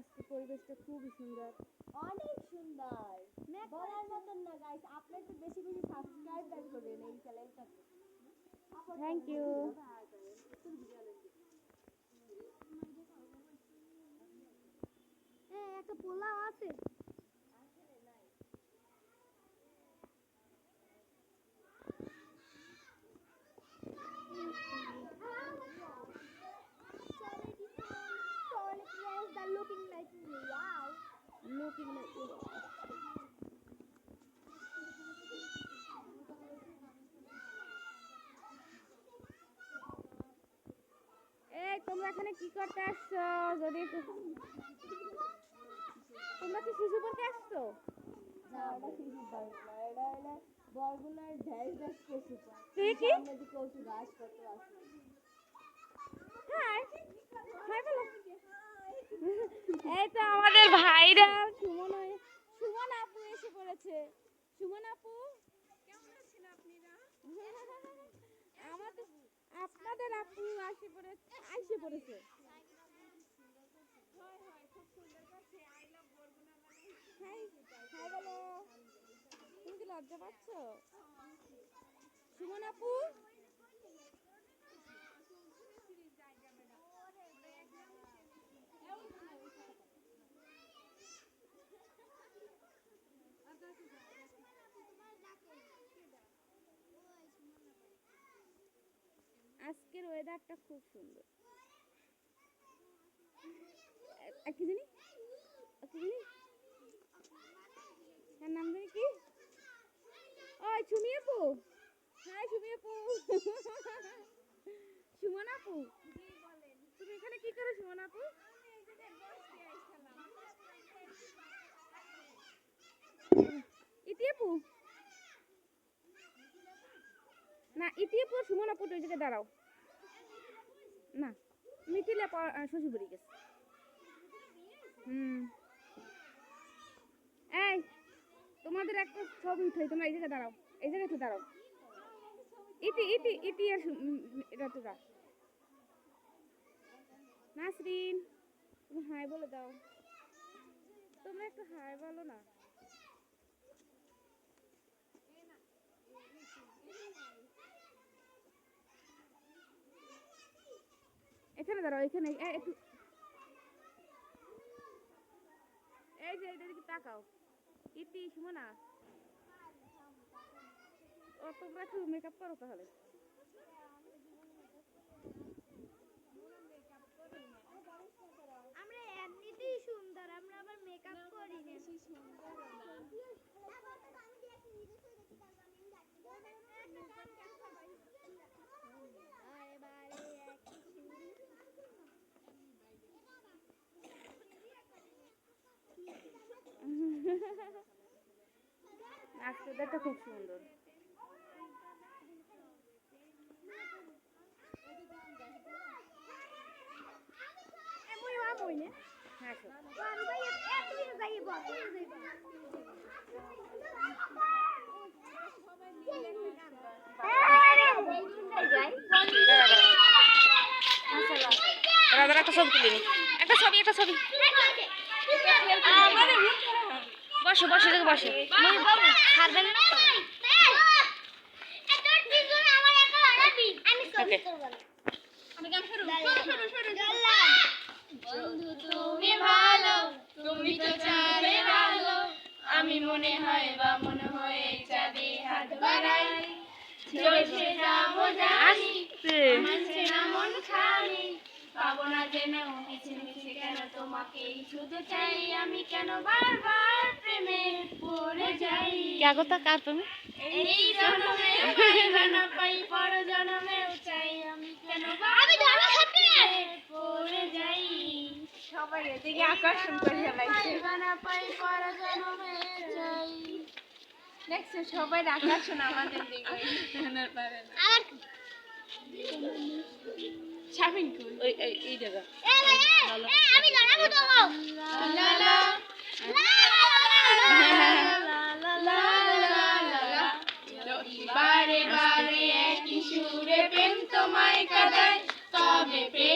আজকে পরিবেশটা খুবই সুন্দর। অনেক সুন্দর। বলার মতন না গাইস আপনারা একটু বেশি বেশি সাবস্ক্রাইব করেন এই চ্যানেলটাকে থ্যাংক ইউ একটা পোলাও আছে। এই তোমরা এখানে কি করতে আসছো? যদি তোমরা কি শিশু পড়তে আসছো? বরগুনার ঢেস ঢেস পশু পার্ক কি? দিকে ওষুধ বলো এই তো আমাদের ভাইরা সুমন হয়ে সুমন আপু এসে পড়েছে। সুমন আপু? কেমন আছেন আপনারা? আমাদের আপনাদের আপু আসে পড়েছে আসে পড়েছে। হাই হাই বলো। লজ্জা পাচ্ছ সুমন আপু আজকের ওয়েদারটা খুব সুন্দর। এ- এ কি জানি? কি জানি? তার নাম জানি কি? ওই সুমি আপু। হাই সুমি আপু। সুমন আপু। তুমি এখানে কি করো সুমন আপু ইতি আপু না ইতি আপু আর সুমন আপু তো ওই জায়গায় দাঁড়াও না মিথিলা শ্বশুরবাড়ি গেছে। হুম। এই, তোমাদের একটা ছবি উঠাই, তোমরা এই জায়গায় দাঁড়াও, এই জায়গায় একটু দাঁড়াও। ইতি ইতি ইতি আর এটা তোরা নাসরিন, তুমি হাই বলে দাও। তোমরা একটু হাই বলো না। এখানে দাঁড়াও এখানে। একটু এই যে এটা দিকে তাকাও। ইতি সুমনা। ও তোমরা একটু মেকআপ করো তাহলে। আমরা এমনিতেই সুন্দর আমরা আবার মেকআপ করি না আজকেরটা খুব সুন্দর। হ্যাঁ একটা ছবি একটা ছবি একটা ছবি। বসো বসো দেখো বসো। ওকে। বন্ধু তুমি ভালো তুমি তো চাঁদে ভালো। আমি মনে হয় বা মনে হয় চাঁদে হাত বাড়াই। চলছে যাব জানি আসতে মন খালি পাবো না যেন তোমাকেই শুধু চাই আমি কেন বারবার প্রেমে পড়ে যাই? क्या কথা কার তুমি? এই জন্মে না পাই পর জন্মেও চাই আমি কেন আমি পড়ে যাই? সবাই এদিকে আকর্ষণ করে ফেলাইছে। না পাই পর জন্মে চাই। দেখছ সবাই আকর্ষণ আমাদের দিকে। শামিন কই ওই তবে